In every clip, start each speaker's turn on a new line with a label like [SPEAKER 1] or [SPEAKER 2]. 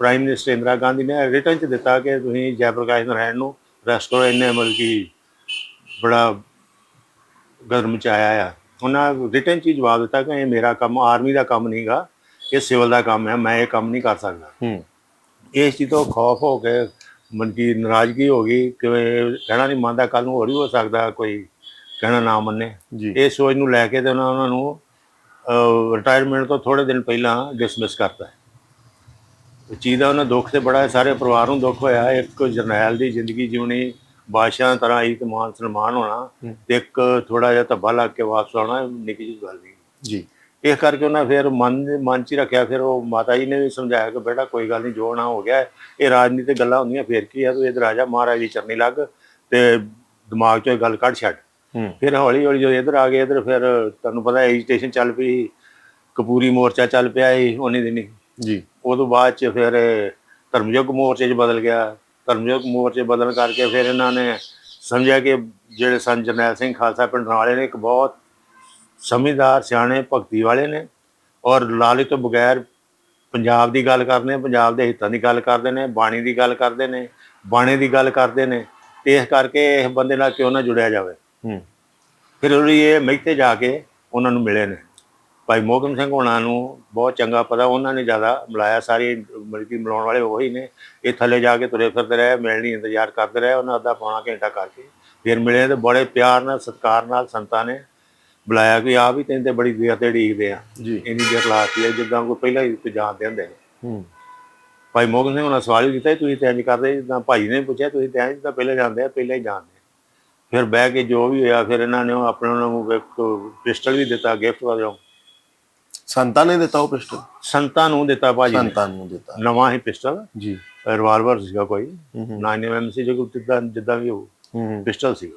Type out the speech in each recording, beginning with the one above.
[SPEAKER 1] Prime minister Indira Gandhi ਨੇ return ਚ ਦਿੱਤਾ ਕਿ ਤੁਸੀਂ ਜੈ ਪ੍ਰਕਾਸ਼ ਨਾਰਾਇਣ ਨੂੰ ਅਰੈਸਟ ਕਰੋ। ਇਹਨੇ ਮਤਲਬ ਕਿ ਬੜਾ ਗਰਮ ਚ ਆਇਆ ਆ। ਉਹਨਾਂ ਰਿਟਰਨ ਚ ਹੀ ਜਵਾਬ ਦਿੱਤਾ ਕਿ ਇਹ ਮੇਰਾ ਕੰਮ ਆਰਮੀ ਦਾ ਕੰਮ ਨਹੀਂਗਾ ਇਹ ਸਿਵਲ ਦਾ ਕੰਮ ਹੈ ਮੈਂ ਇਹ ਕੰਮ ਨਹੀਂ ਕਰ ਸਕਦਾ।
[SPEAKER 2] ਹੂੰ।
[SPEAKER 1] ਇਸ ਚੀਜ਼ ਤੋਂ ਖੌਫ ਹੋ ਕੇ ਮਨ ਕੀ ਨਾਰਾਜ਼ਗੀ ਹੋ ਗਈ। ਕਿ ਕਹਿਣਾ ਨਹੀਂ ਮੰਨਦਾ ਕੱਲ ਨੂੰ ਹੋਰ ਵੀ ਹੋ ਸਕਦਾ ਕੋਈ ਕਹਿਣਾ ਨਾ ਮੰਨੇ।
[SPEAKER 2] ਜੀ।
[SPEAKER 1] ਇਹ ਸੋਚ ਨੂੰ ਲੈ ਕੇ ਤੇ ਉਹਨਾਂ ਨੂੰ ਰਿਟਾਇਰਮੈਂਟ ਤੋਂ ਥੋੜੇ ਦਿਨ ਪਹਿਲਾਂ ਡਿਸਮਿਸ ਕਰਤਾ ਚੀਜ਼ ਦਾ ਉਹਨਾਂ ਦੁੱਖ ਤੇ ਬੜਾ ਸਾਰੇ ਪਰਿਵਾਰ ਨੂੰ ਦੁੱਖ ਹੋਇਆ। ਇੱਕ ਜਰਨੈਲ ਦੀ ਜ਼ਿੰਦਗੀ ਜਿਉਣੀ ਬਾਦਸ਼ਾਹ ਤਰ੍ਹਾਂ ਤੇ ਮਾਨ ਸਨਮਾਨ ਹੋਣਾ। ਤੇ ਇੱਕ ਥੋੜਾ ਜਿਹਾ ਧੱਬਾ ਲੱਗ ਕੇ ਵਾਪਸ ਆਉਣਾ ਇਹ ਨਿੱਕੀ ਜਿਹੀ ਗੱਲ ਨਹੀਂ।
[SPEAKER 2] ਜੀ।
[SPEAKER 1] ਇਸ ਕਰਕੇ ਉਹਨਾਂ ਫਿਰ ਮਨ ਮਨ ਚ ਰੱਖਿਆ ਫਿਰ ਉਹ ਮਾਤਾ ਜੀ ਨੇ ਵੀ ਸਮਝਾਇਆ ਕਿ ਬੇਟਾ ਕੋਈ ਗੱਲ ਨਹੀਂ ਜੋ ਨਾ ਹੋ ਗਿਆ ਇਹ ਰਾਜਨੀਤਿਕ ਗੱਲਾਂ ਹੁੰਦੀਆਂ ਫਿਰ ਕੀ ਆ ਤੂੰ ਇਧਰ ਆ ਜਾ ਮਹਾਰਾਜ ਦੀ ਚਰਨੀ ਲੱਗ ਤੇ ਦਿਮਾਗ ਚੋਂ ਇਹ ਗੱਲ ਕੱਢ ਛੱਡ। ਫਿਰ ਹੌਲੀ ਹੌਲੀ ਜਦੋਂ ਇਧਰ ਆ ਗਏ ਇਧਰ ਫਿਰ ਤੁਹਾਨੂੰ ਪਤਾ ਐਜੀਟੇਸ਼ਨ ਚੱਲ ਪਈ ਕਪੂਰੀ ਮੋਰਚਾ ਚੱਲ ਪਿਆ ਸੀ ਉਹਨੇ ਦਿਨੀ
[SPEAKER 2] ਜੀ।
[SPEAKER 1] ਉਦੋਂ ਬਾਅਦ ਚ ਫਿਰ ਧਰਮਯੁੱਗ ਮੋਰਚੇ 'ਚ ਬਦਲ ਗਿਆ। ਧਰਮਯੁੱਗ ਮੋਰਚੇ ਬਦਲਣ ਕਰਕੇ ਫਿਰ ਇਹਨਾਂ ਨੇ ਸਮਝਿਆ ਕਿ ਜਿਹੜੇ ਸੰਤ ਜਰਨੈਲ ਸਿੰਘ ਖਾਲਸਾ ਪਿੰਡ ਵਾਲੇ ਨੇ ਇੱਕ ਬਹੁਤ ਸਮਝਦਾਰ ਸਿਆਣੇ ਭਗਤੀ ਵਾਲੇ ਨੇ ਔਰ ਲਾਲੇ ਤੋਂ ਬਗੈਰ ਪੰਜਾਬ ਦੀ ਗੱਲ ਕਰਦੇ ਨੇ ਪੰਜਾਬ ਦੇ ਹਿੱਤਾਂ ਦੀ ਗੱਲ ਕਰਦੇ ਨੇ ਬਾਣੀ ਦੀ ਗੱਲ ਕਰਦੇ ਨੇ ਬਾਣੇ ਦੀ ਗੱਲ ਕਰਦੇ ਨੇ ਤੇ ਇਸ ਕਰਕੇ ਇਸ ਬੰਦੇ ਨਾਲ ਕਿਉਂ ਨਾ ਜੁੜਿਆ ਜਾਵੇ।
[SPEAKER 2] ਹੂੰ।
[SPEAKER 1] ਫਿਰ ਉਹ ਇਹ ਮਹਿਤੇ ਜਾ ਕੇ ਉਹਨਾਂ ਨੂੰ ਮਿਲੇ ਨੇ। ਭਾਈ ਮੋਹਕਮ ਸਿੰਘ ਹੋਣਾ ਨੂੰ ਬਹੁਤ ਚੰਗਾ ਪਤਾ ਉਹਨਾਂ ਨੇ ਜ਼ਿਆਦਾ ਮਿਲਾਇਆ ਸਾਰੀ ਮਲਕੀ ਮਿਲਾਉਣ ਵਾਲੇ ਉਹੀ ਨੇ। ਇਹ ਥੱਲੇ ਜਾ ਕੇ ਤੁਰੇ ਫਿਰਦੇ ਰਹੇ ਮਿਲਣੀ ਇੰਤਜ਼ਾਰ ਕਰਦੇ ਰਹੇ ਉਹਨਾਂ ਅੱਧਾ ਪੌਣਾ ਘੰਟਾ ਕਰਕੇ ਫਿਰ ਮਿਲੇ ਤੇ ਬੜੇ ਪਿਆਰ ਨਾਲ ਸਤਿਕਾਰ ਨਾਲ ਸੰਤਾਂ ਨੇ ਬੁਲਾਇਆ ਕਿ ਆ ਵੀ ਤੈਨੂੰ ਤੇ ਬੜੀ ਦੇਰ ਤੇ ਢੀਕਦੇ ਆ। ਇੰਨੀ ਦੇਰ ਲਾਤੀ ਹੈ ਜਿੱਦਾਂ ਕੋਈ ਪਹਿਲਾਂ ਹੀ ਜਾਣਦੇ ਹੁੰਦੇ ਨੇ।
[SPEAKER 2] ਹੂੰ।
[SPEAKER 1] ਭਾਈ ਮੋਹਕਮ ਸਿੰਘ ਹੋਣਾ ਸਵਾਲ ਕੀਤਾ ਤੁਸੀਂ ਤੇ ਇੰਜ ਕਰਦੇ ਜਿੱਦਾਂ ਭਾਈ ਨੇ ਪੁੱਛਿਆ ਤੁਸੀਂ ਤੇ ਇੰਜ ਜਿੱਦਾਂ ਪਹਿਲਾਂ ਜਾਣਦੇ ਆ ਪਹਿਲਾਂ ਹੀ ਜਾਣਦੇ। ਫਿਰ ਬਹਿ ਕੇ ਜੋ ਵੀ ਹੋਇਆ ਫਿਰ ਇਹਨਾਂ ਨੇ ਉਹ ਆਪਣੇ ਉਹਨਾਂ ਨੂੰ ਪਿਸਟਲ ਵੀ ਦਿੱਤਾ ਗਿਫਟ ਵਜੋਂ।
[SPEAKER 2] ਸੰਤਾਂ ਨੇ ਦਿੱਤਾ ਉਹ ਪਿਸਟਲ?
[SPEAKER 1] ਸੰਤਾਂ ਨੂੰ ਦਿੱਤਾ ਭਾਜੀ ਨੇ।
[SPEAKER 2] ਸੰਤਾਂ ਨੂੰ ਦਿੱਤਾ।
[SPEAKER 1] ਨਵਾਂ ਹੀ ਪਿਸਟਲ।
[SPEAKER 2] ਜੀ।
[SPEAKER 1] ਰਿਵਾਲਵਰ ਸੀਗਾ ਕੋਈ।
[SPEAKER 2] ਹੂੰ ਹੂੰ।
[SPEAKER 1] 9mm ਸੀ ਜੋ ਜਿੱਦਾਂ ਜਿੱਦਾਂ ਵੀ ਉਹ
[SPEAKER 2] ਹੂੰ
[SPEAKER 1] ਪਿਸਟਲ ਸੀਗਾ।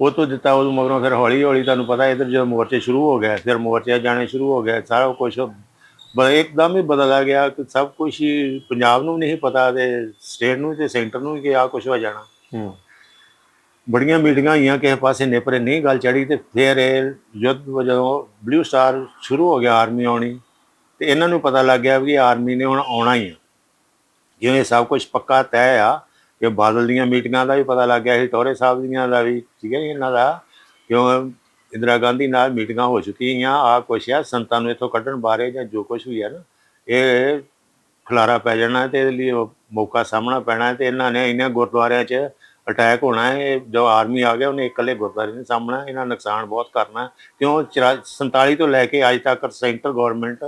[SPEAKER 1] ਉਹ ਤੋਂ ਦਿੱਤਾ ਉਹ ਮਗਰੋਂ ਫਿਰ ਹੌਲੀ ਹੌਲੀ ਤੁਹਾਨੂੰ ਪਤਾ ਇਧਰ ਜਦੋਂ ਮੋਰਚੇ ਸ਼ੁਰੂ ਹੋ ਗਏ ਫਿਰ ਮੋਰਚੇ ਜਾਣੇ ਸ਼ੁਰੂ ਹੋ ਗਏ ਸਾਰਾ ਕੁਝ ਇੱਕਦਮ ਹੀ ਬਦਲ ਗਿਆ ਕਿ ਸਭ ਕੁਝ ਹੀ ਪੰਜਾਬ ਨੂੰ ਨਹੀਂ ਪਤਾ ਤੇ ਸਟੇਟ ਨੂੰ ਤੇ ਸੈਂਟਰ ਨੂੰ ਕਿ ਆ ਕੁਝ ਹੋ ਜਾਣਾ।
[SPEAKER 2] ਹੂੰ।
[SPEAKER 1] ਬੜੀਆਂ ਮੀਟਿੰਗਾਂ ਹੋਈਆਂ, ਕਿਸੇ ਪਾਸੇ ਨੇਪਰੇ ਨਹੀਂ ਗੱਲ ਚੜੀ ਤੇ ਫਿਰ ਇਹ ਯੁੱਧ ਜਦੋਂ ਬਲੂ ਸਟਾਰ ਸ਼ੁਰੂ ਹੋ ਗਿਆ ਆਰਮੀ ਆਉਣੀ। ਤੇ ਇਹਨਾਂ ਨੂੰ ਪਤਾ ਲੱਗ ਗਿਆ ਵੀ ਆਰਮੀ ਨੇ ਹੁਣ ਆਉਣਾ ਹੀ ਆ। ਜਿਵੇਂ ਸਭ ਕੁਝ ਪੱਕਾ ਤੈਅ ਆ ਕਿ ਬਾਦਲ ਦੀਆਂ ਮੀਟਿੰਗਾਂ ਦਾ ਵੀ ਪਤਾ ਲੱਗ ਗਿਆ ਸੀ, ਟੋਰੇ ਸਾਹਿਬ ਦੀਆਂ ਦਾ ਵੀ, ਠੀਕ ਹੈ ਜੀ, ਇਹਨਾਂ ਦਾ। ਕਿਉਂ ਇੰਦਰਾ ਗਾਂਧੀ ਨਾਲ ਮੀਟਿੰਗਾਂ ਹੋ ਚੁੱਕੀਆਂ ਆ ਕੁਛ ਆ, ਸੰਤਾਂ ਨੂੰ ਇੱਥੋਂ ਕੱਢਣ ਬਾਰੇ ਜਾਂ ਜੋ ਕੁਝ ਵੀ ਹੈ ਨਾ, ਇਹ ਖਲਾਰਾ ਪੈ ਜਾਣਾ ਤੇ ਇਹਦੇ ਲਈ ਉਹ ਮੌਕਾ ਸਾਹਮਣਾ ਪੈਣਾ ਹੈ ਤੇ ਇਹਨਾਂ ਨੇ ਇਹਨਾਂ ਗੁਰਦੁਆਰਿਆਂ 'ਚ ਅਟੈਕ ਹੋਣਾ ਹੈ ਜੋ ਆਰਮੀ ਆ ਗਿਆ ਉਹਨੇ ਇਕੱਲੇ ਗੁਰਦੁਆਰੇ ਨਹੀਂ ਸਾਹਮਣਾ ਇਹਨਾਂ ਨੁਕਸਾਨ ਬਹੁਤ ਕਰਨਾ। ਕਿਉਂ? 47 ਤੋਂ ਲੈ ਕੇ ਅੱਜ ਤੱਕ ਸੈਂਟਰ ਗਵਰਨਮੈਂਟ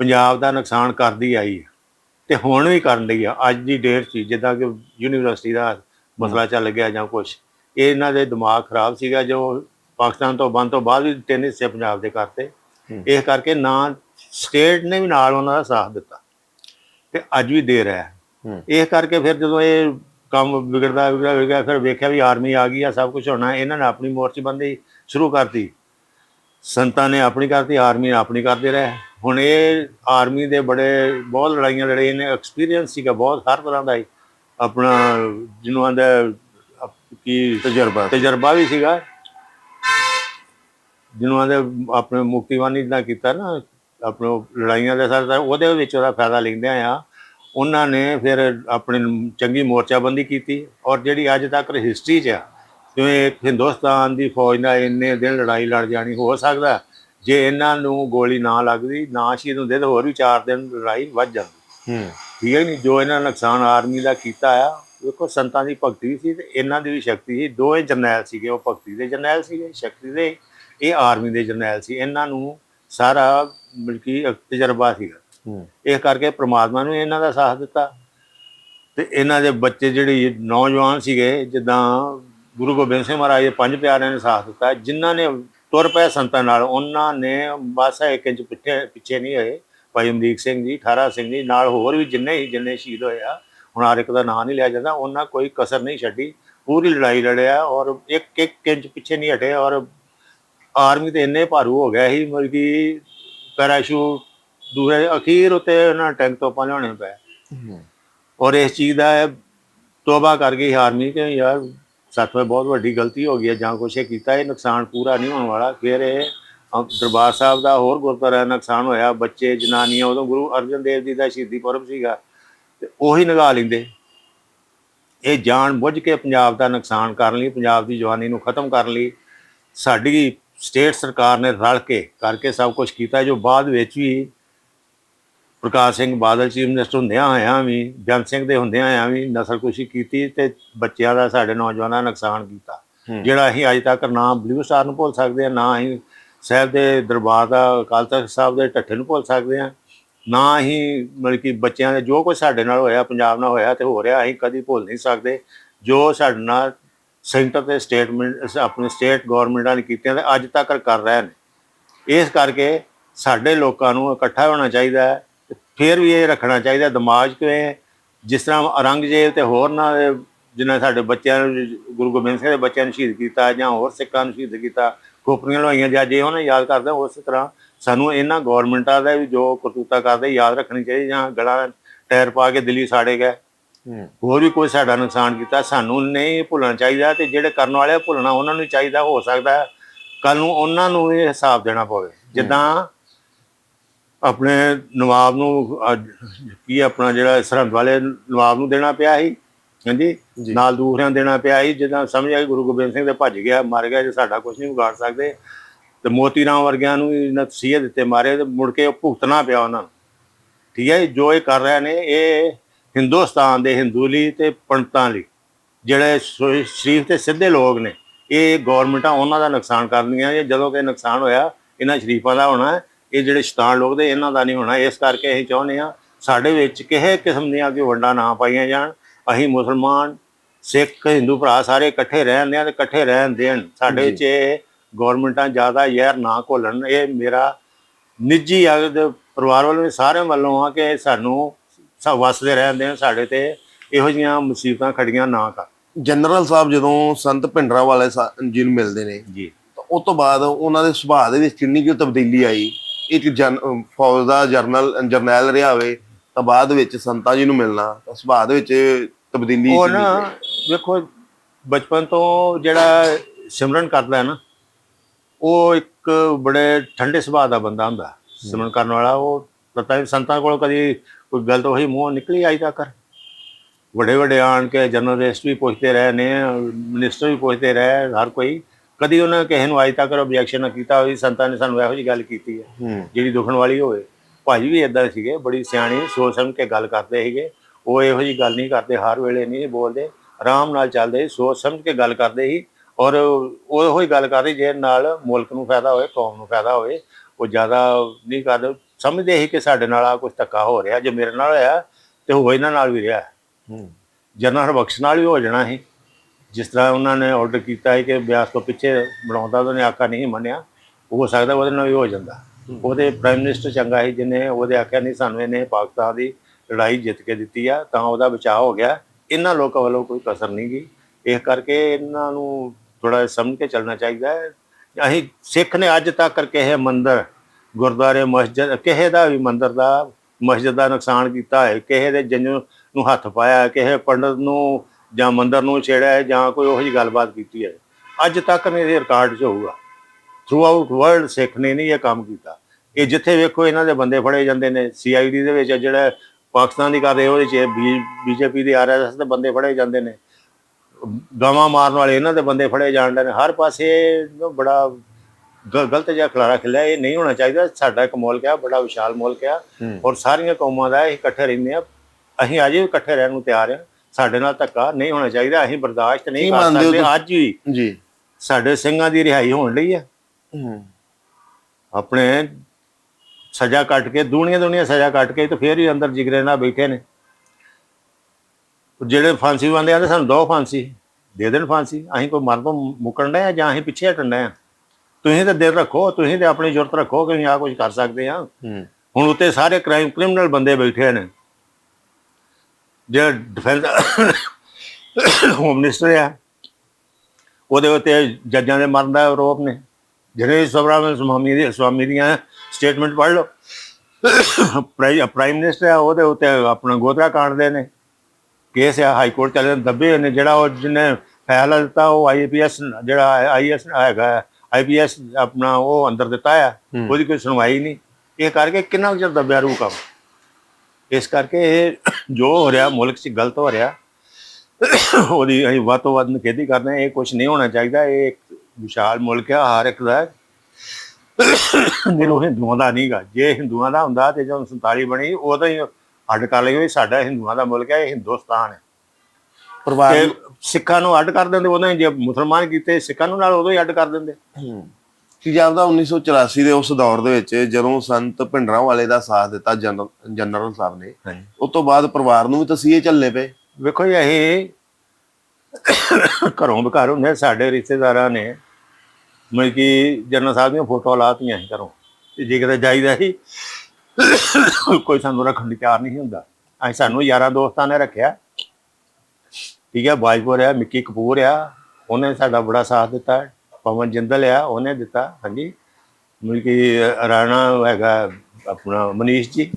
[SPEAKER 1] ਪੰਜਾਬ ਦਾ ਨੁਕਸਾਨ ਕਰਦੀ ਆਈ ਹੈ ਤੇ ਹੁਣ ਵੀ ਕਰਨ ਲਈ ਆ। ਅੱਜ ਦੀ ਡੇਟ 'ਚ ਹੀ, ਜਿੱਦਾਂ ਕਿ ਯੂਨੀਵਰਸਿਟੀ ਦਾ ਮਸਲਾ ਚੱਲ ਗਿਆ ਜਾਂ ਕੁਝ ਇਹ ਇਹਨਾਂ ਦੇ ਦਿਮਾਗ ਖਰਾਬ ਸੀਗਾ ਜੋ ਪਾਕਿਸਤਾਨ ਤੋਂ ਬੰਦ ਤੋਂ ਬਾਅਦ ਵੀ ਤਿੰਨ ਹਿੱਸੇ ਪੰਜਾਬ ਦੇ ਕਰਤੇ। ਇਸ ਕਰਕੇ ਨਾ ਸਟੇਟ ਨੇ ਵੀ ਨਾਲ ਉਹਨਾਂ ਦਾ ਸਾਥ ਦਿੱਤਾ ਤੇ ਅੱਜ ਵੀ ਦੇ ਰਿਹਾ ਹੂੰ। ਇਸ ਕਰਕੇ ਫਿਰ ਜਦੋਂ ਇਹ ਕੰਮ ਵਿਗੜਦਾ ਵਿਗੜਦਾ ਵਿਗੜਿਆ ਫਿਰ ਵੇਖਿਆ ਵੀ ਆਰਮੀ ਆ ਗਈ ਆ ਸਭ ਕੁਝ ਹੋਣਾ ਇਹਨਾਂ ਨੇ ਆਪਣੀ ਮੋਰਚੇਬੰਦੀ ਸ਼ੁਰੂ ਕਰਤੀ। ਸੰਤਾਂ ਨੇ ਆਪਣੀ ਕਰਤੀ ਆਰਮੀ ਨੇ ਆਪਣੀ ਕਰਦੇ ਰਹੇ। ਹੁਣ ਇਹ ਆਰਮੀ ਦੇ ਬੜੇ ਬਹੁਤ ਲੜਾਈਆਂ ਲੜੇ ਇਹਨੇ ਐਕਸਪੀਰੀਅੰਸ ਸੀਗਾ ਬਹੁਤ ਹਰ ਤਰ੍ਹਾਂ ਦਾ ਹੀ। ਆਪਣਾ ਜਿਹਨੂੰ ਆਂਦਾ ਕੀ?
[SPEAKER 2] ਤਜਰਬਾ।
[SPEAKER 1] ਤਜਰਬਾ ਵੀ ਸੀਗਾ। ਜਿਹਨੂੰ ਆਂਦੇ ਆਪਣੇ ਮੁਕਤੀਵਾਨੀ ਦਾ ਕੀਤਾ ਨਾ ਆਪਣੇ ਲੜਾਈਆਂ ਦੇ ਸਾਰ ਉਹਦੇ ਵਿੱਚ ਉਹਦਾ ਫਾਇਦਾ ਲੈਂਦੇ ਆ। ਉਹਨਾਂ ਨੇ ਫਿਰ ਆਪਣੀ ਚੰਗੀ ਮੋਰਚਾਬੰਦੀ ਕੀਤੀ ਔਰ ਜਿਹੜੀ ਅੱਜ ਤੱਕ ਹਿਸਟਰੀ 'ਚ ਆ ਜਿਵੇਂ ਹਿੰਦੁਸਤਾਨ ਦੀ ਫੌਜ ਨਾਲ ਇੰਨੇ ਦਿਨ ਲੜਾਈ ਲੜ ਜਾਣੀ ਹੋ ਸਕਦਾ ਜੇ ਇਹਨਾਂ ਨੂੰ ਗੋਲੀ ਨਾ ਲੱਗਦੀ ਨਾ ਸ਼ਹੀਦ ਹੁੰਦੇ ਤਾਂ ਹੋਰ ਵੀ 4 ਦਿਨ ਲੜਾਈ ਵੱਧ ਜਾਂਦੀ।
[SPEAKER 2] ਹੂੰ।
[SPEAKER 1] ਠੀਕ ਹੈ ਨਹੀਂ ਜੋ ਇਹਨਾਂ ਨੁਕਸਾਨ ਆਰਮੀ ਦਾ ਕੀਤਾ ਆ ਵੇਖੋ ਸੰਤਾਂ ਦੀ ਭਗਤੀ ਸੀ ਤੇ ਇਹਨਾਂ ਦੀ ਵੀ ਸ਼ਕਤੀ ਸੀ ਦੋਵੇਂ ਜਰਨੈਲ ਸੀਗੇ ਉਹ ਭਗਤੀ ਦੇ ਜਰਨੈਲ ਸੀਗੇ ਸ਼ਕਤੀ ਦੇ ਇਹ ਆਰਮੀ ਦੇ ਜਰਨੈਲ ਸੀ ਇਹਨਾਂ ਨੂੰ ਸਾਰਾ ਮਿਲਕੀ ਤਜਰਬਾ ਸੀਗਾ। ਇਸ ਕਰਕੇ ਪ੍ਰਮਾਤਮਾ ਨੂੰ ਇਹਨਾਂ ਦਾ ਸਾਥ ਦਿੱਤਾ। ਤੇ ਇਹਨਾਂ ਦੇ ਬੱਚੇ ਜਿਹੜੇ ਨੌਜਵਾਨ ਸੀਗੇ, ਜਿੱਦਾਂ ਗੁਰੂ ਗੋਬਿੰਦ ਸਿੰਘ ਮਹਾਰਾਜ ਦੇ ਪੰਜ ਪਿਆਰਿਆਂ ਨੇ ਸਾਥ ਦਿੱਤਾ, ਜਿਨ੍ਹਾਂ ਨੇ ਤੁਰ ਪਏ ਸੰਤਾਂ ਨਾਲ, ਉਹਨਾਂ ਨੇ ਬਸ ਇੱਕ ਇੰਚ ਪਿੱਛੇ ਪਿੱਛੇ ਨਹੀਂ ਹੋਏ। ਭਾਈ ਅਮਰੀਕ ਸਿੰਘ ਜੀ, ਠਾਰਾ ਸਿੰਘ ਜੀ, ਨਾਲ ਹੋਰ ਵੀ ਜਿੰਨੇ ਹੀ, ਜਿੰਨੇ ਸ਼ਹੀਦ ਹੋਏ ਆ, ਹੁਣ ਹਰ ਇੱਕ ਦਾ ਨਾਂ ਨਹੀਂ ਲਿਆ ਜਾਂਦਾ, ਉਹਨਾਂ ਕੋਈ ਕਸਰ ਨਹੀਂ ਛੱਡੀ। ਪੂਰੀ ਲੜਾਈ ਲੜਿਆ ਔਰ ਇੱਕ ਇੱਕ ਇੰਚ ਪਿੱਛੇ ਨਹੀਂ ਹਟੇ ਔਰ ਆਰਮੀ ਤੇ ਇੰਨੇ ਭਾਰੂ ਹੋ ਗਿਆ ਸੀ, ਮਤਲਬ ਕਿ ਪੈਰਾਸ਼ੂਟ ਦੂਰੇ ਅਖੀਰ ਉਤੇ ਉਹਨਾਂ ਟੈਂਕ ਤੋਂ ਲਿਆਉਣੇ ਪਏ। ਔਰ ਇਸ ਚੀਜ਼ ਦਾ ਤੋਬਾ ਕਰ ਗਈ ਆਰਮੀ ਕਿ ਯਾਰ ਸਾਥੋਂ ਬਹੁਤ ਵੱਡੀ ਗਲਤੀ ਹੋ ਗਈ ਹੈ ਜਾਂ ਕੁਛ ਇਹ ਕੀਤਾ ਇਹ ਨੁਕਸਾਨ ਪੂਰਾ ਨਹੀਂ ਹੋਣ ਵਾਲਾ। ਫਿਰ ਇਹ ਦਰਬਾਰ ਸਾਹਿਬ ਦਾ ਹੋਰ ਗੁਰਦੁਆਰਾ ਨੁਕਸਾਨ ਹੋਇਆ। ਬੱਚੇ ਜਨਾਨੀਆਂ ਉਦੋਂ ਗੁਰੂ ਅਰਜਨ ਦੇਵ ਜੀ ਦਾ ਸ਼ਹੀਦੀ ਪੁਰਬ ਸੀਗਾ ਤੇ ਉਹੀ ਨਗਾ ਲੈਂਦੇ। ਇਹ ਜਾਣ ਬੁੱਝ ਕੇ ਪੰਜਾਬ ਦਾ ਨੁਕਸਾਨ ਕਰਨ ਲਈ ਪੰਜਾਬ ਦੀ ਜਵਾਨੀ ਨੂੰ ਖਤਮ ਕਰਨ ਲਈ ਸਾਡੀ ਸਟੇਟ ਸਰਕਾਰ ਨੇ ਰਲ ਕੇ ਕਰਕੇ ਸਭ ਕੁਝ ਕੀਤਾ ਜੋ ਬਾਅਦ ਵਿੱਚ ਵੀ ਪ੍ਰਕਾਸ਼ ਸਿੰਘ ਬਾਦਲ ਚੀਫ ਮਿਨਿਸਟਰ ਹੁੰਦਿਆਂ ਹੋਇਆਂ ਵੀ ਜਨ ਸਿੰਘ ਦੇ ਹੁੰਦਿਆਂ ਹੋਇਆਂ ਵੀ ਨਸਲਕੁਸ਼ੀ ਕੀਤੀ ਤੇ ਬੱਚਿਆਂ ਦਾ ਸਾਡੇ ਨੌਜਵਾਨਾਂ ਦਾ ਨੁਕਸਾਨ ਕੀਤਾ। ਜਿਹੜਾ ਅਸੀਂ ਅੱਜ ਤੱਕ ਨਾ ਬਲੂ ਸਟਾਰ ਨੂੰ ਭੁੱਲ ਸਕਦੇ ਹਾਂ ਨਾ ਅਸੀਂ ਸਾਹਿਬ ਦੇ ਦਰਬਾਰ ਦਾ ਅਕਾਲ ਤਖਤ ਸਾਹਿਬ ਦੇ ਢੱਠੇ ਨੂੰ ਭੁੱਲ ਸਕਦੇ ਹਾਂ ਨਾ ਹੀ ਮਤਲਬ ਕਿ ਬੱਚਿਆਂ ਦੇ ਜੋ ਕੁਝ ਸਾਡੇ ਨਾਲ ਹੋਇਆ ਪੰਜਾਬ ਨਾਲ ਹੋਇਆ ਤੇ ਹੋ ਰਿਹਾ ਅਸੀਂ ਕਦੀ ਭੁੱਲ ਨਹੀਂ ਸਕਦੇ। ਜੋ ਸਾਡੇ ਨਾਲ ਸੈਂਟਰ ਤੇ ਸਟੇਟਮੈਂਟ ਆਪਣੇ ਸਟੇਟ ਗਵਰਨਮੈਂਟਾਂ ਨੇ ਕੀਤੀਆਂ ਤੇ ਅੱਜ ਤੱਕ ਕਰ ਰਹੇ ਨੇ। ਇਸ ਕਰਕੇ ਸਾਡੇ ਲੋਕਾਂ ਨੂੰ ਇਕੱਠਾ ਹੋਣਾ ਚਾਹੀਦਾ ਹੈ। ਫਿਰ ਵੀ ਇਹ ਰੱਖਣਾ ਚਾਹੀਦਾ ਦਿਮਾਗ 'ਚ ਕਿ ਜਿਸ ਤਰ੍ਹਾਂ ਔਰੰਗਜ਼ੇਬ ਤੇ ਹੋਰ ਨਾ ਜਿਨ੍ਹਾਂ ਸਾਡੇ ਬੱਚਿਆਂ ਨੂੰ ਗੁਰੂ ਗੋਬਿੰਦ ਸਿੰਘ ਦੇ ਬੱਚਿਆਂ ਨੂੰ ਸ਼ਹੀਦ ਕੀਤਾ ਜਾਂ ਹੋਰ ਸਿੱਖਾਂ ਨੂੰ ਸ਼ਹੀਦ ਕੀਤਾ ਖੋਪਰੀਆਂ ਲਵਾਈਆਂ ਜਾਂ ਜੇ ਉਹਨਾਂ ਯਾਦ ਕਰਦੇ ਉਸੇ ਤਰ੍ਹਾਂ ਸਾਨੂੰ ਇਹਨਾਂ ਗਵਰਨਮੈਂਟਾਂ ਦਾ ਵੀ ਜੋ ਕਰਤੂਤਾ ਕਰਦੇ ਯਾਦ ਰੱਖਣੀ ਚਾਹੀਦੀ ਜਾਂ ਗਲਾ ਟਾਇਰ ਪਾ ਕੇ ਦਿੱਲੀ ਸਾੜੇ ਗਏ। ਹੋਰ ਵੀ ਕੋਈ ਸਾਡਾ ਨੁਕਸਾਨ ਕੀਤਾ ਸਾਨੂੰ ਨਹੀਂ ਭੁੱਲਣਾ ਚਾਹੀਦਾ ਤੇ ਜਿਹੜੇ ਕਰਨ ਵਾਲੇ ਭੁੱਲਣਾ ਉਹਨਾਂ ਨੂੰ ਚਾਹੀਦਾ ਹੋ ਸਕਦਾ ਕੱਲ ਨੂੰ ਉਹਨਾਂ ਨੂੰ ਇਹ ਹਿਸਾਬ ਦੇਣਾ ਪਵੇ। ਜਿੱਦਾਂ ਆਪਣੇ ਨਵਾਬ ਨੂੰ ਅੱਜ ਕੀ ਆਪਣਾ ਜਿਹੜਾ ਸਰਹੰਦ ਵਾਲੇ ਨਵਾਬ ਨੂੰ ਦੇਣਾ ਪਿਆ ਸੀ ਹਾਂਜੀ। ਨਾਲ ਦੂਸਰਿਆਂ ਦੇਣਾ ਪਿਆ ਸੀ ਜਿੱਦਾਂ ਸਮਝਿਆ ਕਿ ਗੁਰੂ ਗੋਬਿੰਦ ਸਿੰਘ ਦੇ ਭੱਜ ਗਿਆ ਮਰ ਗਿਆ ਜੇ ਸਾਡਾ ਕੁਝ ਨਹੀਂ ਵਿਗਾੜ ਸਕਦੇ ਤੇ ਮੋਤੀ ਰਾਮ ਵਰਗਿਆਂ ਨੂੰ ਵੀ ਨਸੀਹਤ ਦਿੱਤੇ ਮਾਰੇ ਤੇ ਮੁੜ ਕੇ ਭੁਗਤਣਾ ਪਿਆ ਉਹਨਾਂ ਨੂੰ ਠੀਕ ਹੈ ਜੀ? ਇਹ ਕਰ ਰਹੇ ਨੇ ਇਹ ਹਿੰਦੁਸਤਾਨ ਦੇ ਹਿੰਦੂ ਲਈ ਤੇ ਪੰਡਤਾਂ ਲਈ ਜਿਹੜੇ ਸ਼ਰੀਫ ਤੇ ਸਿੱਧੇ ਲੋਕ ਨੇ ਇਹ ਗਵਰਨਮੈਂਟਾਂ ਉਹਨਾਂ ਦਾ ਨੁਕਸਾਨ ਕਰਦੀਆਂ ਜੇ ਜਦੋਂ ਕਿ ਨੁਕਸਾਨ ਹੋਇਆ ਇਹਨਾਂ ਸ਼ਰੀਫਾਂ ਦਾ ਹੋਣਾ ਹੈ, ਇਹ ਜਿਹੜੇ ਸ਼ੈਤਾਨ ਲੋਕ ਦੇ ਇਹਨਾਂ ਦਾ ਨਹੀਂ ਹੋਣਾ। ਇਸ ਕਰਕੇ ਅਸੀਂ ਚਾਹੁੰਦੇ ਹਾਂ ਸਾਡੇ ਵਿੱਚ ਕਿਸੇ ਕਿਸਮ ਦੀਆਂ ਕੋਈ ਵੰਡਾਂ ਨਾ ਪਾਈਆਂ ਜਾਣ। ਅਸੀਂ ਮੁਸਲਮਾਨ ਸਿੱਖ ਹਿੰਦੂ ਭਰਾ ਸਾਰੇ ਇਕੱਠੇ ਰਹਿੰਦੇ ਆ ਤੇ ਇਕੱਠੇ ਰਹਿਣ ਦੇਣ। ਸਾਡੇ ਵਿੱਚ ਇਹ ਗਵਰਨਮੈਂਟਾਂ ਜ਼ਿਆਦਾ ਜ਼ਹਿਰ ਨਾ ਘੋਲਣ। ਇਹ ਮੇਰਾ ਨਿੱਜੀ ਅਗਦ ਪਰਿਵਾਰ ਵੱਲੋਂ ਸਾਰਿਆਂ ਵੱਲੋਂ ਆ ਕਿ ਸਾਨੂੰ ਸਭ ਵਸਦੇ ਰਹਿਣ ਦੇਣ। ਸਾਡੇ ਤੇ ਇਹੋ ਜਿਹੀਆਂ ਮੁਸੀਬਤਾਂ ਖੜੀਆਂ ਨਾ ਕਰ।
[SPEAKER 2] ਜਨਰਲ ਸਾਹਿਬ ਜਦੋਂ ਸੰਤ ਭਿੰਡਰਾ ਵਾਲੇ ਜੀ ਨੂੰ ਮਿਲਦੇ ਨੇ
[SPEAKER 1] ਜੀ।
[SPEAKER 2] ਤਾਂ ਉਸ ਤੋਂ ਬਾਅਦ ਉਹਨਾਂ ਦੇ ਸੁਭਾਅ ਦੇ ਵਿੱਚ ਕਿੰਨੀ ਕੁ ਤਬਦੀਲੀ ਆਈ? ਇੱਕ ਜਨ ਫੌਜ ਦਾ ਜਰਨਲ ਜਰਨੈਲ ਰਿਹਾ ਹੋਵੇ ਤਾਂ ਬਾਅਦ ਵਿੱਚ ਸੰਤਾਂ ਜੀ ਨੂੰ ਮਿਲਣਾ ਤਾਂ ਸੁਭਾਅ ਦੇ ਵਿੱਚ ਤਬਦੀਲੀ
[SPEAKER 1] ਉਹ ਨਾ? ਵੇਖੋ ਬਚਪਨ ਤੋਂ ਜਿਹੜਾ ਸਿਮਰਨ ਕਰਦਾ ਹੈ ਨਾ ਉਹ ਇੱਕ ਬੜੇ ਠੰਡੇ ਸੁਭਾਅ ਦਾ ਬੰਦਾ ਹੁੰਦਾ। ਸਿਮਰਨ ਕਰਨ ਵਾਲਾ ਉਹ ਪਤਾ ਨਹੀਂ ਸੰਤਾਂ ਕੋਲ ਕਦੀ ਕੋਈ ਗਲਤ ਹੋਈ ਮੂੰਹ ਨਿਕਲੀ ਆਈ ਤੱਕ ਵੱਡੇ ਵੱਡੇ ਆਣ ਕੇ ਜਰਨਲਿਸਟ ਵੀ ਪੁੱਛਦੇ ਰਹੇ ਨੇ ਮਿਨਿਸਟਰ ਵੀ ਪੁੱਛਦੇ ਰਹੇ ਹਰ ਕੋਈ। ਕਦੀ ਉਹਨਾਂ ਕਿਸੇ ਨੂੰ ਅੱਜ ਤੱਕ ਆਬਜੈਕਸ਼ਨ ਨਾ ਕੀਤਾ ਹੋਈ ਸੰਤਾਂ ਨੇ ਸਾਨੂੰ ਇਹੋ ਜਿਹੀ ਗੱਲ ਕੀਤੀ ਹੈ ਜਿਹੜੀ ਦੁਖਣ ਵਾਲੀ ਹੋਵੇ। ਭਾਜੀ ਵੀ ਇਦਾਂ ਸੀਗੇ ਬੜੀ ਸਿਆਣੀ ਸੋਚ ਸਮਝ ਕੇ ਗੱਲ ਕਰਦੇ ਸੀਗੇ। ਉਹ ਇਹੋ ਜਿਹੀ ਗੱਲ ਨਹੀਂ ਕਰਦੇ ਹਰ ਵੇਲੇ ਨਹੀਂ ਬੋਲਦੇ ਆਰਾਮ ਨਾਲ ਚੱਲਦੇ ਸੋਚ ਸਮਝ ਕੇ ਗੱਲ ਕਰਦੇ ਸੀ ਔਰ ਉਹ ਉਹੋ ਹੀ ਗੱਲ ਕਰਦੇ ਜਿਹਦੇ ਨਾਲ ਮੁਲਕ ਨੂੰ ਫਾਇਦਾ ਹੋਵੇ ਕੌਮ ਨੂੰ ਫਾਇਦਾ ਹੋਵੇ। ਉਹ ਜ਼ਿਆਦਾ ਨਹੀਂ ਕਰਦੇ ਸਮਝਦੇ ਸੀ ਕਿ ਸਾਡੇ ਨਾਲ ਆ ਕੁਝ ਧੱਕਾ ਹੋ ਰਿਹਾ ਜੇ ਮੇਰੇ ਨਾਲ ਹੋਇਆ ਤੇ ਹੋ ਇਹਨਾਂ ਨਾਲ ਵੀ ਰਿਹਾ।
[SPEAKER 2] ਹੂੰ।
[SPEAKER 1] ਜਨਰਲ ਬਖਸ਼ ਨਾਲ ਵੀ ਹੋ ਜਾਣਾ ਸੀ। ਜਿਸ ਤਰ੍ਹਾਂ ਉਹਨਾਂ ਨੇ ਆਰਡਰ ਕੀਤਾ ਹੈ ਕਿ ਬਿਆਸ ਤੋਂ ਪਿੱਛੇ ਬਣਾਉਂਦਾ ਉਹਨੇ ਆਕਾ ਨਹੀਂ ਮੰਨਿਆ ਹੋ ਸਕਦਾ ਉਹਦੇ ਨਾਲ ਵੀ ਹੋ ਜਾਂਦਾ। ਉਹਦੇ ਪ੍ਰਾਈਮ ਮਿਨਿਸਟਰ ਚੰਗਾ ਸੀ ਜਿਹਨੇ ਉਹਦੇ ਆਖਿਆ ਨਹੀਂ ਸਾਨੂੰ ਇਹਨੇ ਪਾਕਿਸਤਾਨ ਦੀ ਲੜਾਈ ਜਿੱਤ ਕੇ ਦਿੱਤੀ ਆ ਤਾਂ ਉਹਦਾ ਬਚਾਅ ਹੋ ਗਿਆ। ਇਹਨਾਂ ਲੋਕਾਂ ਵੱਲੋਂ ਕੋਈ ਕਸਰ ਨਹੀਂ ਗਈ। ਇਸ ਕਰਕੇ ਇਹਨਾਂ ਨੂੰ ਥੋੜਾ ਸਮਝ ਕੇ ਚੱਲਣਾ ਚਾਹੀਦਾ ਹੈ। ਅਸੀਂ ਸਿੱਖ ਨੇ ਅੱਜ ਤੱਕ ਕਿਸੇ ਮੰਦਰ ਗੁਰਦੁਆਰੇ ਮਸਜਿਦ ਕਿਸੇ ਦਾ ਵੀ ਮੰਦਰ ਦਾ ਮਸਜਿਦ ਦਾ ਨੁਕਸਾਨ ਕੀਤਾ ਹੈ। ਕਿਸੇ ਦੇ ਜੰਜ ਨੂੰ ਹੱਥ ਪਾਇਆ ਕਿਸੇ ਪੰਡਤ ਨੂੰ ਜਾਂ ਮੰਦਰ ਨੂੰ ਛੇੜਿਆ ਹੈ ਜਾਂ ਕੋਈ ਉਹੋ ਜਿਹੀ ਗੱਲਬਾਤ ਕੀਤੀ ਹੈ। ਅੱਜ ਤੱਕ ਨੇ ਇਹ ਰਿਕਾਰਡ 'ਚ ਹੋਊਗਾ। ਥਰੂ ਆਊਟ ਵਰਲਡ ਸਿੱਖ ਨੇ ਨਹੀਂ ਇਹ ਕੰਮ ਕੀਤਾ। ਇਹ ਜਿੱਥੇ ਵੇਖੋ ਇਹਨਾਂ ਦੇ ਬੰਦੇ ਫੜੇ ਜਾਂਦੇ ਨੇ। ਸੀਆਈਡੀ ਦੇ ਵਿੱਚ ਜਿਹੜਾ ਪਾਕਿਸਤਾਨ ਦੀ ਕਰਦੇ ਉਹਦੇ 'ਚ ਬੀਜੇਪੀ ਦੇ ਆਰਐਸਐਸ ਦੇ ਬੰਦੇ ਫੜੇ ਜਾਂਦੇ ਨੇ। ਗਾਵਾਂ ਮਾਰਨ ਵਾਲੇ ਇਹਨਾਂ ਦੇ ਬੰਦੇ ਫੜੇ ਜਾਂਦੇ ਨੇ। ਹਰ ਪਾਸੇ ਬੜਾ ਗਲਤ ਜਿਹਾ ਖਲਾਰਾ ਖਿਲਿਆ ਇਹ ਨਹੀਂ ਹੋਣਾ ਚਾਹੀਦਾ। ਸਾਡਾ ਇੱਕ ਮੁਲਕ ਆ ਬੜਾ ਵਿਸ਼ਾਲ ਮੁਲਕ ਆ।
[SPEAKER 2] ਹੂੰ।
[SPEAKER 1] ਔਰ ਸਾਰੀਆਂ ਕੌਮਾਂ ਦਾ ਇਕੱਠੇ ਰਹਿੰਦੇ ਆ। ਅਸੀਂ ਅਜੇ ਵੀ ਇਕੱਠੇ ਰਹਿਣ ਨੂੰ ਤਿਆਰ ਆ ਸਾਡੇ ਨਾਲ ਧੱਕਾ ਨਹੀਂ ਹੋਣਾ ਚਾਹੀਦਾ ਅਸੀਂ ਬਰਦਾਸ਼ਤ ਨਹੀਂ ਕਰ
[SPEAKER 2] ਹੋ
[SPEAKER 1] ਸਕਦੇ? ਅੱਜ ਵੀ।
[SPEAKER 2] ਜੀ।
[SPEAKER 1] ਸਾਡੇ ਸਿੰਘਾਂ ਦੀ ਰਿਹਾਈ ਹੋਣ ਲਈ ਆ।
[SPEAKER 2] ਹੂੰ।
[SPEAKER 1] ਆਪਣੇ ਸਜ਼ਾ ਕੱਟ ਕੇ ਦੁਨੀਆ ਦੁਨੀਆ ਸਜ਼ਾ ਕੱਟ ਕੇ ਤੇ ਫੇਰ ਵੀ ਅੰਦਰ ਜਿਗਰੇ ਨਾਲ ਬੈਠੇ ਨੇ। ਜਿਹੜੇ ਫਾਂਸੀ ਬੰਦੇ ਆਂਦੇ ਸਾਨੂੰ ਦੋ ਫਾਂਸੀ ਦੇ ਦੇਣ ਫਾਂਸੀ। ਅਸੀਂ ਕੋਈ ਮਰਨ ਤੋਂ ਮੁਕਣ ਡਏ ਆ ਜਾਂ ਅਸੀਂ ਪਿੱਛੇ ਹਟਣ ਡਏ ਆ? ਤੁਸੀਂ ਤਾਂ ਦਿਲ ਰੱਖੋ ਤੁਸੀਂ ਤੇ ਆਪਣੀ ਜ਼ਰੂਰਤ ਰੱਖੋ ਕਿ ਅਸੀਂ ਆ ਕੁਝ ਕਰ ਸਕਦੇ ਆ
[SPEAKER 2] ਹੂੰ।
[SPEAKER 1] ਹੁਣ ਉੱਤੇ ਸਾਰੇ ਕ੍ਰਾਈਮ ਕ੍ਰਿਮੀਨਲ ਬੰਦੇ ਬੈਠੇ ਨੇ। ਜਿਹੜਾ ਡਿਫੈਂਸ ਹੋਮ ਮਿਨਿਸਟਰ ਆ ਉਹਦੇ ਉੱਤੇ ਜੱਜਾਂ ਦੇ ਮਰਨ ਦਾ ਆਰੋਪ ਨੇ। ਜਿਹੜੇ ਸਵਰਾਮ ਸਵਾਮੀ ਦੀ ਸਵਾਮੀ ਦੀਆਂ ਸਟੇਟਮੈਂਟ ਪੜ੍ਹ ਲਓ। ਪ੍ਰਾਈ- ਪ੍ਰਾਈਮ ਮਿਨਿਸਟਰ ਆ ਉਹਦੇ ਉੱਤੇ ਆਪਣਾ ਗੋਦਰਾ ਕਾਂਡ ਦੇ ਨੇ। ਕੇਸ ਆ ਹਾਈ ਕੋਰਟ ਚੱਲੇ ਦੱਬੇ ਨੇ। ਜਿਹੜਾ ਉਹ ਜਿਹਨੇ ਫੈਸਲਾ ਦਿੱਤਾ ਉਹ ਆਈਪੀਐਸ ਜਿਹੜਾ ਆਈਐਸ ਹੈਗਾ ਆਈਪੀਐਸ ਆਪਣਾ ਉਹ ਅੰਦਰ ਦਿੱਤਾ ਆ। ਉਹਦੀ ਕੋਈ ਸੁਣਵਾਈ ਨਹੀਂ। ਇਹ ਕਰਕੇ ਕਿੰਨਾ ਚਿਰ ਦੱਬਿਆ ਰਹੂ ਕੰਮ? ਇਸ ਕਰਕੇ ਇਹ ਜੋ ਹੋ ਰਿਹਾ ਮੁਲਕ 'ਚ ਗਲਤ ਹੋ ਰਿਹਾ ਉਹਦੀ ਅਸੀਂ ਵੱਧ ਤੋਂ ਵੱਧ ਨਿਖੇਧੀ ਕਰਦੇ ਹਾਂ। ਇਹ ਕੁਝ ਨਹੀਂ ਹੋਣਾ ਚਾਹੀਦਾ। ਇਹ ਇੱਕ ਵਿਸ਼ਾਲ ਮੁਲਕ ਆ ਹਰ ਇੱਕ ਦਾ। ਦਿਲੋਂ ਹਿੰਦੂਆਂ ਦਾ ਨਹੀਂਗਾ। ਜੇ ਹਿੰਦੂਆਂ ਦਾ ਹੁੰਦਾ ਤੇ ਜਦੋਂ 47 ਬਣੀ ਉਦੋਂ ਹੀ ਅੱਡ ਕਰ ਲਈ ਸਾਡਾ ਹਿੰਦੂਆਂ ਦਾ ਮੁਲਕ ਹੈ ਇਹ ਹਿੰਦੁਸਤਾਨ ਹੈ
[SPEAKER 2] ਪਰਿਵਾਰ
[SPEAKER 1] ਸਿੱਖਾਂ ਨੂੰ ਅੱਡ ਕਰ ਦਿੰਦੇ ਉਦੋਂ ਹੀ ਜੇ ਮੁਸਲਮਾਨ ਕੀਤੇ ਸਿੱਖਾਂ ਨੂੰ ਨਾਲ ਉਦੋਂ ਹੀ ਅੱਡ ਕਰ ਦਿੰਦੇ।
[SPEAKER 2] ਕੀ ਜਾਪਦਾ 1984 ਦੇ ਉਸ ਦੌਰ ਦੇ ਵਿੱਚ ਜਦੋਂ ਸੰਤ ਭਿੰਡਰਾਂ ਵਾਲੇ ਦਾ ਸਾਥ ਦਿੱਤਾ ਜਨਰਲ ਸਾਹਿਬ ਨੇ ਉਸ ਤੋਂ ਬਾਅਦ ਪਰਿਵਾਰ ਨੂੰ ਵੀ ਤਸੀਹੇ ਚੱਲਨੇ ਪਏ।
[SPEAKER 1] ਵੇਖੋ ਜੀ ਇਹ ਘਰੋਂ ਬਘਰ ਹੁੰਦੇ ਸਾਡੇ ਰਿਸ਼ਤੇਦਾਰਾਂ ਨੇ ਮਤਲਬ ਕਿ ਜਨਰਲ ਸਾਹਿਬ ਦੀਆਂ ਫੋਟੋ ਲਾਤੀਆਂ ਸੀ ਘਰੋਂ। ਤੇ ਜੇ ਕਿਤੇ ਜਾਈਦਾ ਸੀ ਕੋਈ ਸਾਨੂੰ ਰੱਖਣ ਨੂੰ ਤਿਆਰ ਨਹੀਂ ਹੁੰਦਾ। ਅਸੀਂ ਸਾਨੂੰ ਯਾਰਾਂ ਦੋਸਤਾਂ ਨੇ ਰੱਖਿਆ। ਠੀਕ ਹੈ ਬਾਜਪੁਰ ਆ ਮਿੱਕੀ ਕਪੂਰ ਆ ਉਹਨੇ ਸਾਡਾ ਬੜਾ ਸਾਥ ਦਿੱਤਾ। ਪਵਨ ਜਿੰਦਲ ਆ ਉਹਨੇ ਦਿੱਤਾ ਹਾਂਜੀ। ਮਤਲਬ ਕਿ ਰਾਣਾ ਹੈਗਾ ਆਪਣਾ ਮਨੀਸ਼ ਜੀ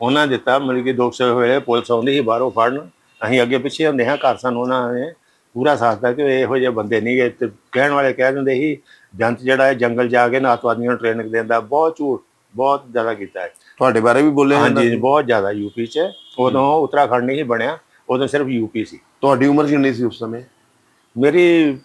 [SPEAKER 1] ਉਹਨਾਂ ਦਿੱਤਾ ਮਤਲਬ ਕਿ 200 ਵੇਲੇ ਪੁਲਿਸ ਆਉਂਦੀ ਸੀ ਬਾਹਰੋਂ ਫੜਨ। ਅਸੀਂ ਅੱਗੇ ਪਿੱਛੇ ਹੁੰਦੇ ਹਾਂ ਘਰ ਸਾਨੂੰ ਉਹਨਾਂ ਨੇ ਪੂਰਾ ਸਾਥ ਦਿੱਤਾ ਕਿ ਇਹੋ ਜਿਹੇ ਬੰਦੇ ਨਹੀਂ ਗਏ। ਤੇ ਕਹਿਣ ਵਾਲੇ ਕਹਿ ਦਿੰਦੇ ਸੀ ਜੰਤ ਜਿਹੜਾ ਹੈ ਜੰਗਲ ਜਾ ਕੇ ਨਾ ਅੱਤਵਾਦੀਆਂ ਨੂੰ ਟ੍ਰੇਨਿੰਗ ਦਿੰਦਾ ਬਹੁਤ ਝੂਠ ਬਹੁਤ ਜ਼ਿਆਦਾ ਕੀਤਾ ਹੈ।
[SPEAKER 2] ਤੁਹਾਡੇ ਬਾਰੇ ਵੀ ਬੋਲੇ
[SPEAKER 1] ਹਾਂਜੀ? ਬਹੁਤ ਜ਼ਿਆਦਾ ਯੂਪੀ 'ਚ। ਉਦੋਂ ਉੱਤਰਾਖੰਡ ਨਹੀਂ ਬਣਿਆ ਉਦੋਂ ਸਿਰਫ ਯੂਪੀ ਸੀ।
[SPEAKER 2] ਤੁਹਾਡੀ ਉਮਰ ਕਿੰਨੀ ਸੀ ਉਸ ਸਮੇਂ?
[SPEAKER 1] ਮੇਰੀ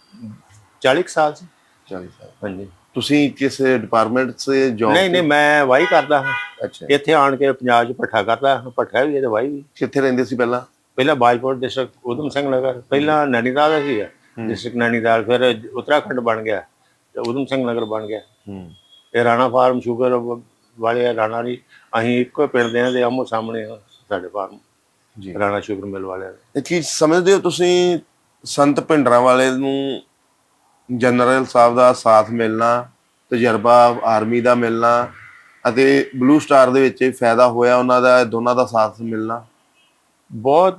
[SPEAKER 1] 40 ਕੁ ਸਾਲ ਸੀ।
[SPEAKER 2] 40 ਸਾਲ
[SPEAKER 1] ਹਾਂਜੀ।
[SPEAKER 2] ਤੁਸੀਂ ਕਿਸ ਡਿਪਾਰਟਮੈਂਟ ਸੇ ਜੌਬ
[SPEAKER 1] ਨਹੀਂ ਨਹੀਂ ਮੈਂ ਵਾਹੀ ਕਰਦਾ ਹਾਂ।
[SPEAKER 2] ਅੱਛਾ।
[SPEAKER 1] ਇੱਥੇ ਆਣ ਕੇ ਪੰਜਾਬ 'ਚ ਪੱਠਾ ਕਰਦਾ ਹਾਂ ਪੱਠਾ ਵੀ ਹੈ ਤੇ ਵਾਹੀ ਵੀ।
[SPEAKER 2] ਕਿੱਥੇ ਰਹਿੰਦੇ ਸੀ ਪਹਿਲਾਂ?
[SPEAKER 1] ਪਹਿਲਾਂ ਬਾਜਪੁਰ ਡਿਸਟ੍ਰਿਕਟ ਉਦਮ ਸਿੰਘ ਨਗਰ ਪਹਿਲਾਂ ਨੈਣੀਤਾਲ ਦਾ ਸੀਗਾ ਡਿਸਟ੍ਰਿਕਟ ਨੈਣੀਤਾਲ ਫਿਰ ਉੱਤਰਾਖੰਡ ਬਣ ਗਿਆ ਤੇ ਉਦਮ ਸਿੰਘ ਨਗਰ ਬਣ ਗਿਆ।
[SPEAKER 2] ਹੂੰ।
[SPEAKER 1] ਇਹ ਰਾਣਾ ਫਾਰਮ ਸ਼ੂਗਰ ਵਾਲੇ ਆ, ਰਾਣਾ ਦੀ ਅਸੀਂ ਇੱਕੋ ਪਿੰਡ ਦੇ ਆ ਤੇ ਆਮੋ ਸਾਹਮਣੇ ਸਾਡੇ ਫਾਰਮ
[SPEAKER 2] ਜੀ।
[SPEAKER 1] ਰਾਣਾ ਸ਼ੂਗਰ ਮਿਲ ਵਾਲਿਆਂ ਦੇ।
[SPEAKER 2] ਇਹ ਕੀ ਸਮਝਦੇ ਹੋ ਤੁਸੀਂ? ਸੰਤ ਭਿੰਡਰਾਂ ਵਾਲੇ ਨੂੰ ਜਨਰਲ ਸਾਹਿਬ ਦਾ ਸਾਥ ਮਿਲਣਾ, ਤਜਰਬਾ ਆਰਮੀ ਦਾ ਮਿਲਣਾ ਅਤੇ ਬਲੂ ਸਟਾਰ ਦੇ ਵਿੱਚ ਫਾਇਦਾ ਹੋਇਆ ਉਹਨਾਂ ਦਾ, ਦੋਨਾਂ ਦਾ ਸਾਥ ਮਿਲਣਾ।
[SPEAKER 1] ਬਹੁਤ